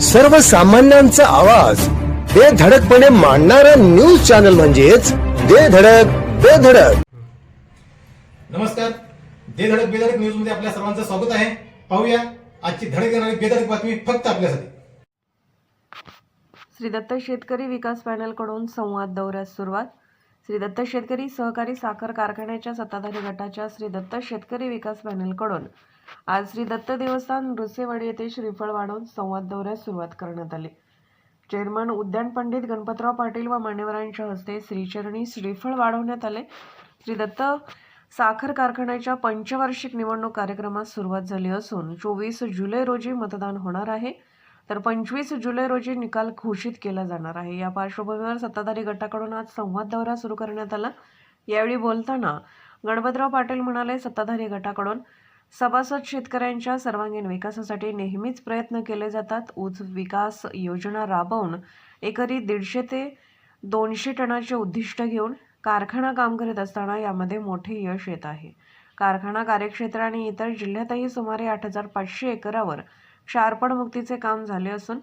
सर्वसामान्यांचा आवाज. बेधडकपणे मांडणारा न्यूज चॅनल म्हणजेच बेधडक बेधडक नमस्कार. दे धडक बेधडक न्यूजमध्ये आपल्या सर्वांचं स्वागत आहे. पाहूया आजची धडक येणारी बेधडक बातमी फक्त आपल्यासाठी. श्री दत्त शेतकरी विकास पॅनलकडून संवाद दौऱ्यास सुरुवात. श्री दत्त शेतकरी सहकारी साखर कारखान्याच्या सत्ताधारी गटाच्या श्री दत्त शेतकरी विकास पॅनलकडून. आज श्री दत्त देवस्थान रुसेवाडी येथे श्रीफळ वाढवून संवाद दौऱ्यास सुरुवात करण्यात आली. चेअरमन उद्यान पंडित गणपतराव पाटील व मान्यवरांच्या हस्ते श्रीचरणी श्रीफळ वाढवण्यात आले. श्री दत्त साखर कारखान्याच्या पंचवार्षिक निवडणूक कार्यक्रमास सुरुवात झाली असून चोवीस जुलै रोजी मतदान होणार आहे. तर पंचवीस जुलै रोजी निकाल घोषित केला जाणार आहे. या पार्श्वभूमीवर सत्ताधारी गटाकडून आज संवाद दौरा सुरू करण्यात आला. यावेळी बोलताना गणपतराव पाटील म्हणाले सत्ताधारी गटाकडून सभासद शेतकऱ्यांच्या सर्वांगीण विकासासाठी नेहमीच प्रयत्न केले जातात. ऊस विकास योजना राबवून एकरी दीडशे ते दोनशे टनाचे उद्दिष्ट घेऊन कारखाना काम करत असताना यामध्ये मोठे यश येत आहे. कारखाना कार्यक्षेत्र आणि इतर जिल्ह्यातही सुमारे आठ हजार पाचशे एकरावर क्षारपण मुक्तीचे काम झाले असून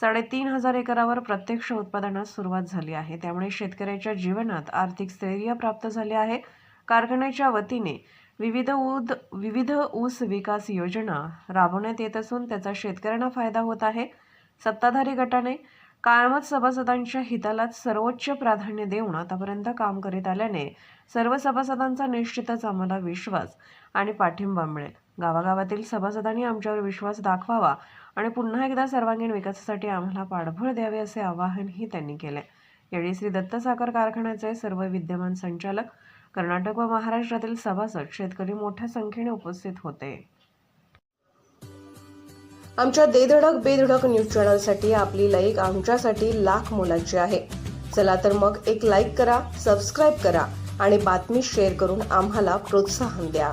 साडेतीन हजार एकरावर प्रत्यक्ष उत्पादनास सुरुवात झाली आहे. त्यामुळे शेतकऱ्याच्या जीवनात आर्थिक स्थैर्य प्राप्त झाले आहे. कारखान्याच्या वतीने विविध ऊद विविध ऊस विकास योजना राबवण्यात येत असून त्याचा शेतकऱ्यांना फायदा होत आहे. सत्ताधारी गटाने कायमच सभासदांच्या हितालाच सर्वोच्च प्राधान्य देऊन आतापर्यंत काम करीत आल्याने सर्व सभासदांचा निश्चितच आम्हाला विश्वास आणि पाठिंबा मिळेल. गावागावातील सभासदांनी आमच्यावर विश्वास दाखवावा आणि पुन्हा एकदा सर्वांगीण विकासासाठी आम्हाला पाठबळ द्यावे असे आवाहनही त्यांनी केले. यावेळी श्री दत्त साखर कारखान्याचे सर्व विद्यमान संचालक कर्नाटक व महाराष्ट्रातील सभासद शेतकरी मोठ्या संख्येने उपस्थित होते. आमच्या देधडक बेधडक न्यूज चॅनलसाठी आपली लाईक आमच्यासाठी लाख मोलाची आहे. चला तर मग एक लाईक करा सबस्क्राईब करा आणि बातमी शेअर करून आम्हाला प्रोत्साहन द्या.